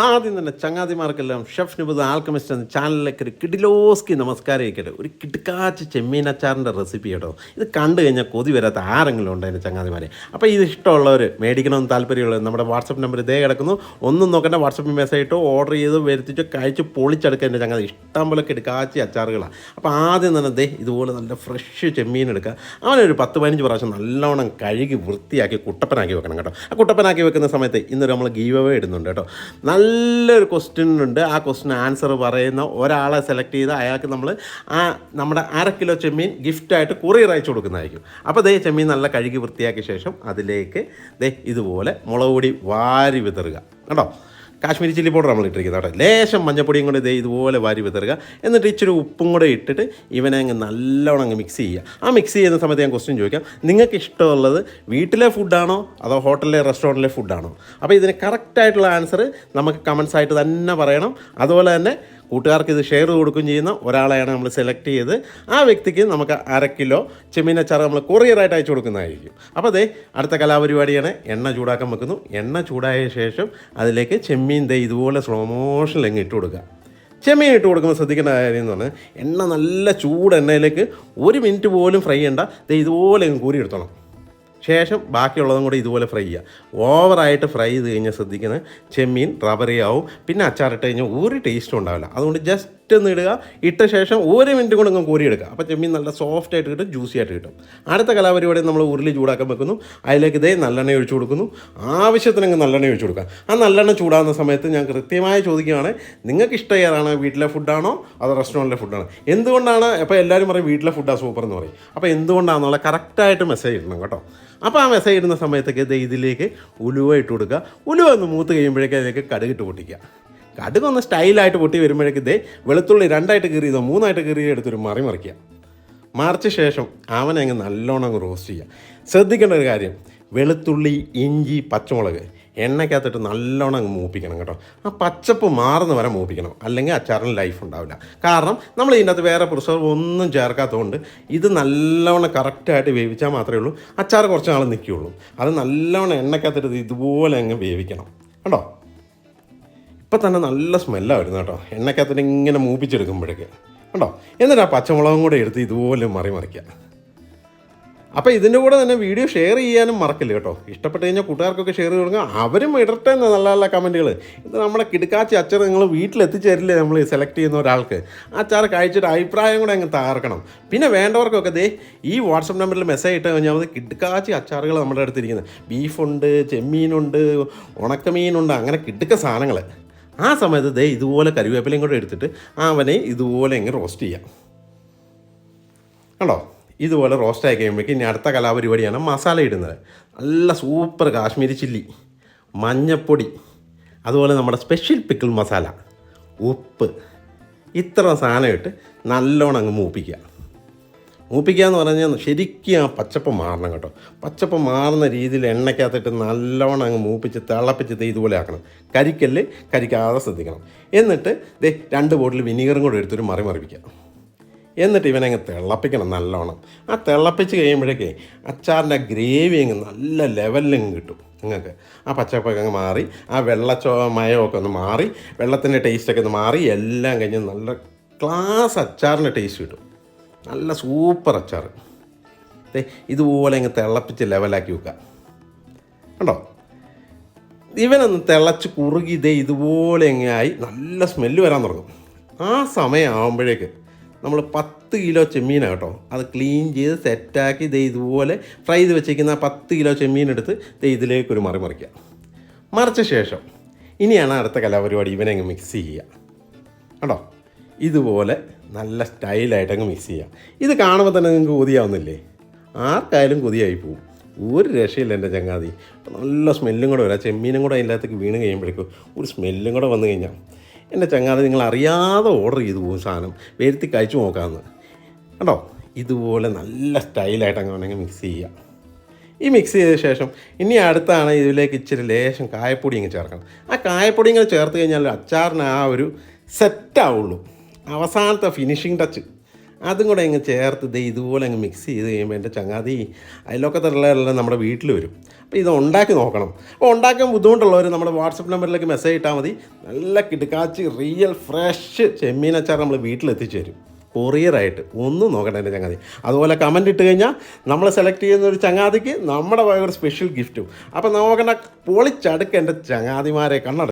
ആദ്യം തന്നെ ചങ്ങാതിമാർക്കെല്ലാം chef നിബുദ് alchemist എന്ന ചാനലിലേക്ക് ഒരു കിടിലോസ്കി നമസ്കാരം ഇരിക്കട്ടെ. ഒരു കിടുക്കാച്ച് ചെമ്മീൻ അച്ചാറിന്റെ റെസിപ്പി കേട്ടോ. ഇത് കണ്ടു കഴിഞ്ഞാൽ കൊതി വരാത്ത ആരെങ്കിലും ഉണ്ട് എന്റെ ചങ്ങാതിമാരെ. അപ്പോൾ ഇത് ഇഷ്ടമുള്ളവർ മേടിക്കണമെന്ന് താല്പര്യമുള്ളവർ നമ്മുടെ വാട്സപ്പ് നമ്പർ ഇതേ കിടക്കുന്നു. ഒന്നും നോക്കേണ്ട വാട്സപ്പ് മെസ്സേജ് ഇട്ടോ ഓർഡർ ചെയ്ത് വരുത്തിച്ചോ കഴിച്ച് പൊളിച്ചെടുക്കുക എന്റെ ചങ്ങാതി. ഇഷ്ടം പോലെ കിടുക്കാച്ചി അച്ചാറുകളാണ് അപ്പോൾ ആദ്യം തന്നെ ദേ ഇതുപോലെ നല്ല ഫ്രഷ് ചെമ്മീൻ എടുക്കുക. അവനൊരു പത്ത് പതിനഞ്ച് പ്രാവശ്യം നല്ലോണം കഴുകി വൃത്തിയാക്കി കുട്ടപ്പനാക്കി വെക്കണം കേട്ടോ. ആ കുട്ടപ്പനാക്കി വെക്കുന്ന സമയത്ത് ഇന്നൊരു നമ്മൾ ഗീവ് ഇടുന്നുണ്ട് കേട്ടോ. നല്ലൊരു ക്വസ്റ്റ്യൻ ഉണ്ട്. ആ ക്വസ്റ്റ്യൻ ആൻസർ പറയുന്ന ഒരാളെ സെലക്ട് ചെയ്ത് അയാൾക്ക് നമ്മൾ ആ നമ്മുടെ അര കിലോ ചെമ്മീൻ ഗിഫ്റ്റായിട്ട് കൊറിയർ അയച്ചു കൊടുക്കുന്നതായിരിക്കും. അപ്പോൾ ദേ ചെമ്മീൻ നല്ല കഴുകി വൃത്തിയാക്കിയ ശേഷം അതിലേക്ക് ദേ ഇതുപോലെ മുളക് പൊടി വാരി വിതറുക. കേട്ടോ കാശ്മീരി ചില്ലി പൗഡർ നമ്മൾ ഇട്ടിരിക്കുന്നത് കേട്ടോ. ലേശം മഞ്ഞപ്പൊടിയും കൂടെ ഇതേ ഇതുപോലെ വാരി വിതറുക. എന്നിട്ട് ഇച്ചിരി ഉപ്പും കൂടെ ഇട്ടിട്ട് ഇവനെ അങ്ങ് നല്ലോണം അങ്ങ് മിക്സ് ചെയ്യുക. ആ മിക്സ് ചെയ്യുന്ന സമയത്ത് ഞാൻ ക്വസ്റ്റ്യൻ ചോദിക്കാം. നിങ്ങൾക്ക് ഇഷ്ടമുള്ളത് വീട്ടിലെ ഫുഡാണോ അതോ ഹോട്ടലിലെ റെസ്റ്റോറന്റിലെ ഫുഡാണോ അപ്പോൾ ഇതിന് കറക്റ്റായിട്ടുള്ള ആൻസർ നമുക്ക് കമൻസ് ആയിട്ട് തന്നെ പറയണം. അതുപോലെ തന്നെ കൂട്ടുകാർക്ക് ഇത് ഷെയർ കൊടുക്കുകയും ചെയ്യുന്ന ഒരാളെയാണ് നമ്മൾ സെലക്ട് ചെയ്ത് ആ വ്യക്തിക്ക് നമുക്ക് അര കിലോ ചെമ്മീനച്ചാറ് നമ്മൾ കൊറിയറായിട്ട് അയച്ചു കൊടുക്കുന്നതായിരിക്കും. അപ്പോൾ അതേ അടുത്ത കലാപരിപാടിയാണ് എണ്ണ ചൂടാക്കാൻ വെക്കുന്നു. എണ്ണ ചൂടായ ശേഷം അതിലേക്ക് ചെമ്മീൻ ദേ ഇതുപോലെ സ്ലോ മോഷനിൽ അങ്ങ് ഇട്ട് കൊടുക്കുക. ചെമ്മീൻ ഇട്ട് കൊടുക്കുമ്പോൾ ശ്രദ്ധിക്കേണ്ട കാര്യം എന്ന് പറഞ്ഞാൽ എണ്ണ നല്ല ചൂട് എണ്ണയിലേക്ക് ഒരു മിനിറ്റ് പോലും ഫ്രൈ ചെയ്യേണ്ട. ദേ ഇതുപോലെ അങ്ങ് കോരി എടുത്തോണം ശേഷം ബാക്കിയുള്ളതും കൂടി ഇതുപോലെ ഫ്രൈ ചെയ്യുക ഓവറായിട്ട് ഫ്രൈ ചെയ്ത് കഴിഞ്ഞാൽ ശ്രദ്ധിക്കുന്നത് ചെമ്മീൻ റബറി ആവും പിന്നെ അച്ചാറിട്ട് കഴിഞ്ഞാൽ ഒരു ടേസ്റ്റും ഉണ്ടാവില്ല. അതുകൊണ്ട് ജസ്റ്റ് ഒന്ന് ഇടുക. ഇട്ട ശേഷം ഒരു മിനിറ്റ് കൊണ്ട് അങ്ങ് കോരി എടുക്കുക അപ്പോൾ ചെമ്മീൻ നല്ല സോഫ്റ്റ് ആയിട്ട് കിട്ടും ജ്യൂസി ആയിട്ട് കിട്ടും. അടുത്ത കലാപരിപാടി നമ്മൾ ഉരുളി ചൂടാക്കാൻ വെക്കുന്നു. അതിലേക്ക് ഇതേ നല്ലെണ്ണ ഒഴിച്ചു കൊടുക്കുന്നു. ആവശ്യത്തിന് അങ്ങ് നല്ലെണ്ണ ഒഴിച്ചു കൊടുക്കുക. ആ നല്ലെണ്ണ ചൂടാകുന്ന സമയത്ത് ഞാൻ കൃത്യമായി ചോദിക്കുകയാണ് നിങ്ങൾക്ക് ഇഷ്ടം ഏതാണ് വീട്ടിലെ ഫുഡാണോ അതോ റെസ്റ്റോറന്റിലെ ഫുഡാണോ എന്തുകൊണ്ടാണ് അപ്പോൾ എല്ലാവരും പറയും വീട്ടിലെ ഫുഡാണ് സൂപ്പർ എന്ന് പറയും. അപ്പോൾ എന്തുകൊണ്ടാണെന്നുള്ള കറക്റ്റായിട്ട് മെസ്സേജ് ഇടണം കേട്ടോ. അപ്പോൾ ആ മെസ്സേജ് ഇടുന്ന സമയത്തൊക്കെ ഇതിലേക്ക് ഉലുവ ഇട്ട് കൊടുക്കുക. ഉലുവ ഒന്ന് മൂത്ത് കഴിയുമ്പോഴേക്കും അതിലേക്ക് കടുകിട്ട് പൊട്ടിക്കുക. കടുക് ഒന്ന് സ്റ്റൈലായിട്ട് പൊട്ടി വരുമ്പോഴേക്ക് ഇതേ വെളുത്തുള്ളി രണ്ടായിട്ട് കീറിയതോ മൂന്നായിട്ട് കീറിയതോ എടുത്തൊരു മറി മറിക്കുക. മറിച്ച ശേഷം അവനെ അങ്ങ് നല്ലോണം അങ്ങ് റോസ്റ്റ് ചെയ്യുക. ശ്രദ്ധിക്കേണ്ട ഒരു കാര്യം വെളുത്തുള്ളി ഇഞ്ചി പച്ചമുളക് എണ്ണയ്ക്കകത്തിട്ട് നല്ലോണം അങ്ങ് മൂപ്പിക്കണം കേട്ടോ. ആ പച്ചപ്പ് മാറുന്ന വരെ മൂപ്പിക്കണം. അല്ലെങ്കിൽ അച്ചാറിന് ലൈഫ് ഉണ്ടാവില്ല. കാരണം നമ്മൾ ഇതിന്റെ അകത്ത് വേറെ പ്രിസർവ് ഒന്നും ചേർക്കാത്തതുകൊണ്ട് ഇത് നല്ലോണം കറക്റ്റായിട്ട് വേവിച്ചാൽ മാത്രമേ ഉള്ളൂ. അച്ചാർ കുറച്ച് നാൾ നിൽക്കുകയുള്ളൂ. അത് നല്ലോണം എണ്ണയ്ക്കകത്തിട്ട് ഇതുപോലെ അങ്ങ് വേവിക്കണം. കേട്ടോ ഇപ്പം തന്നെ നല്ല സ്മെല്ലാണ് വരുന്നത് കേട്ടോ എണ്ണക്കകത്തിന് ഇങ്ങനെ മൂപ്പിച്ചെടുക്കുമ്പോഴേക്ക്. കണ്ടോ? എന്നിട്ട് ആ പച്ചമുളകും കൂടെ എടുത്ത് ഇതുപോലെ മറി മറിക്കുക. അപ്പോൾ ഇതിന്റെ കൂടെ തന്നെ വീഡിയോ ഷെയർ ചെയ്യാനും മറക്കില്ല കേട്ടോ. ഇഷ്ടപ്പെട്ട് കഴിഞ്ഞാൽ കൂട്ടുകാർക്കൊക്കെ ഷെയർ ചെയ്ത് കൊടുക്കുക. അവരും ഇടട്ടെ എന്ന് നല്ല നല്ല കമന്റുകൾ ഇത് നമ്മുടെ കിടക്കാച്ചി അച്ചാർ നിങ്ങൾ വീട്ടിലെത്തിച്ചേരില്ലേ നമ്മൾ സെലക്ട് ചെയ്യുന്ന ഒരാൾക്ക്. അച്ചാർ കഴിച്ചിട്ട് അഭിപ്രായം കൂടെ അങ്ങ് തകർക്കണം പിന്നെ വേണ്ടവർക്കൊക്കെ ദേ ഈ വാട്സപ്പ് നമ്പറിൽ മെസ്സേജ് ഇട്ട് കഴിഞ്ഞാൽ അത് കിടക്കാച്ചി അച്ചാറുകൾ നമ്മുടെ അടുത്തിരിക്കുന്നത് ബീഫുണ്ട് ചെമ്മീനുണ്ട് ഉണക്കമീനുണ്ട് അങ്ങനെ കിടുക്ക സാധനങ്ങൾ. ആ സമയത്ത് ദേ ഇതുപോലെ കറിവേപ്പിലയും കൂടെ എടുത്തിട്ട് അവനെ ഇതുപോലെ അങ്ങ് റോസ്റ്റ് ചെയ്യാം. കണ്ടോ? ഇതുപോലെ റോസ്റ്റ് ആയി കഴിയുമ്പോഴേക്കും ഇനി അടുത്ത കലാപരിപാടിയാണ് മസാല ഇടുന്നത്. നല്ല സൂപ്പർ കാശ്മീരി ചില്ലി മഞ്ഞപ്പൊടി അതുപോലെ നമ്മുടെ സ്പെഷ്യൽ പിക്കിൾ മസാല ഉപ്പ്. ഇത്ര സാധനം ഇട്ട് നല്ലോണം അങ്ങ് മൂപ്പിക്കുക. മൂപ്പിക്കുക എന്ന് പറഞ്ഞാൽ ശരിക്കും ആ പച്ചപ്പ് മാറണം കേട്ടോ. പച്ചപ്പ് മാറുന്ന രീതിയിൽ എണ്ണയ്ക്കകത്തിട്ട് നല്ലോണം അങ്ങ് മൂപ്പിച്ച് തിളപ്പിച്ച് തേ ഇതുപോലെ ആക്കണം. കരിക്കല്ല് കരിക്കാതെ ശ്രദ്ധിക്കണം. എന്നിട്ട് ദേ രണ്ട് ബോട്ടിൽ വിനീഗറും കൂടെ എടുത്തൊരു മറി മറിപ്പിക്കുക. എന്നിട്ട് ഇവനെ അങ്ങ് തിളപ്പിക്കണം നല്ലോണം. ആ തിളപ്പിച്ച് കഴിയുമ്പോഴേക്കേ അച്ചാറിന്റെ ഗ്രേവി അങ്ങ് നല്ല ലെവലിലും കിട്ടും നിങ്ങൾക്ക് ആ പച്ചപ്പൊക്കെ അങ്ങ് മാറി ആ വെള്ളച്ചോ മയമൊക്കെ ഒന്ന് മാറി വെള്ളത്തിന്റെ ടേസ്റ്റൊക്കെ ഒന്ന് മാറി എല്ലാം കഴിഞ്ഞ് നല്ല ക്ലാസ് അച്ചാറിന്റെ ടേസ്റ്റ് കിട്ടും. നല്ല സൂപ്പർ അച്ചാർ ഇതുപോലെ അങ്ങ് തിളപ്പിച്ച് ലെവലാക്കി വെക്കുക. കണ്ടോ? ഇവനൊന്ന് തിളച്ച് കുറുകി ഇതേ ഇതുപോലെ എങ്ങായി നല്ല സ്മെല്ല് വരാൻ തുടങ്ങും. ആ സമയമാകുമ്പോഴേക്ക് നമ്മൾ പത്ത് കിലോ ചെമ്മീനാണ് കേട്ടോ അത് ക്ലീൻ ചെയ്ത് സെറ്റാക്കി ദേ ഇതുപോലെ ഫ്രൈ ചെയ്ത് വെച്ചേക്കുന്ന പത്ത് കിലോ ചെമ്മീൻ എടുത്ത് ദേ ഇതിലേക്ക് ഒരു മറി മറിക്കുക. മറിച്ച ശേഷം ഇനിയാണ് അടുത്ത കലാപരിപാടി ഇവനെ അങ്ങ് മിക്സ് ചെയ്യുക. കേട്ടോ ഇതുപോലെ നല്ല സ്റ്റൈലായിട്ട് അങ്ങ് മിക്സ് ചെയ്യാം. ഇത് കാണുമ്പോൾ തന്നെ നിങ്ങൾക്ക് കൊതിയാവുന്നില്ലേ? ആർക്കായാലും കൊതിയായി പോവും. ഒരു രക്ഷയില്ല എന്റെ ചങ്ങാതി. നല്ല സ്മെല്ലും കൂടെ വരാം. ചെമ്മീനും കൂടെ അതിന്റെ അകത്തേക്ക് വീണ് കഴിയുമ്പോഴേക്കും ഒരു സ്മെല്ലും കൂടെ വന്നു കഴിഞ്ഞാൽ എന്റെ ചങ്ങാതി നിങ്ങൾ അറിയാതെ ഓർഡർ ചെയ്തു പോകും സാധനം. വരുത്തി കഴിച്ചു നോക്കാമെന്ന് കണ്ടോ? ഇതുപോലെ നല്ല സ്റ്റൈലായിട്ട് അങ്ങ് വേണമെങ്കിൽ മിക്സ് ചെയ്യാം. ഈ മിക്സ് ചെയ്ത ശേഷം ഇനി അടുത്താണ് ഇതിലേക്ക് ഇച്ചിരി ലേശം കായപ്പൊടി ഇങ്ങനെ ചേർക്കണം. ആ കായപ്പൊടി ഇങ്ങനെ ചേർത്ത് കഴിഞ്ഞാൽ അച്ചാറിന് ആ ഒരു സെറ്റാവുള്ളൂ അവസാനത്തെ ഫിനിഷിങ് ടച്ച് അതും കൂടെ അങ്ങ് ചേർത്ത് ദേ ഇതുപോലെ അങ്ങ് മിക്സ് ചെയ്ത് കഴിയുമ്പോൾ എന്റെ ചങ്ങാതി അതിലൊക്കെ അതിലൊക്കത്തുള്ളതെല്ലാം നമ്മുടെ വീട്ടിൽ വരും. അപ്പോൾ ഇത് ഉണ്ടാക്കി നോക്കണം. അപ്പോൾ ഉണ്ടാക്കാൻ ബുദ്ധിമുട്ടുള്ളവർ നമ്മുടെ വാട്സപ്പ് നമ്പറിലേക്ക് മെസ്സേജ് ഇട്ടാൽ മതി. നല്ല കിടുക്കാച്ച് റിയൽ ഫ്രഷ് ചെമ്മീനച്ചാർ നമ്മൾ വീട്ടിലെത്തിച്ചു തരും. കൊറിയറായിട്ട് ഒന്നും നോക്കണ്ട എന്റെ ചങ്ങാതി. അതുപോലെ കമന്റ് ഇട്ട് കഴിഞ്ഞാൽ നമ്മൾ സെലക്ട് ചെയ്യുന്ന ഒരു ചങ്ങാതിക്ക് നമ്മുടെ ഒരു സ്പെഷ്യൽ ഗിഫ്റ്റും അപ്പോൾ നോക്കണ്ട പൊളിച്ചടുക്കേണ്ട ചങ്ങാതിമാരെ കണ്ണട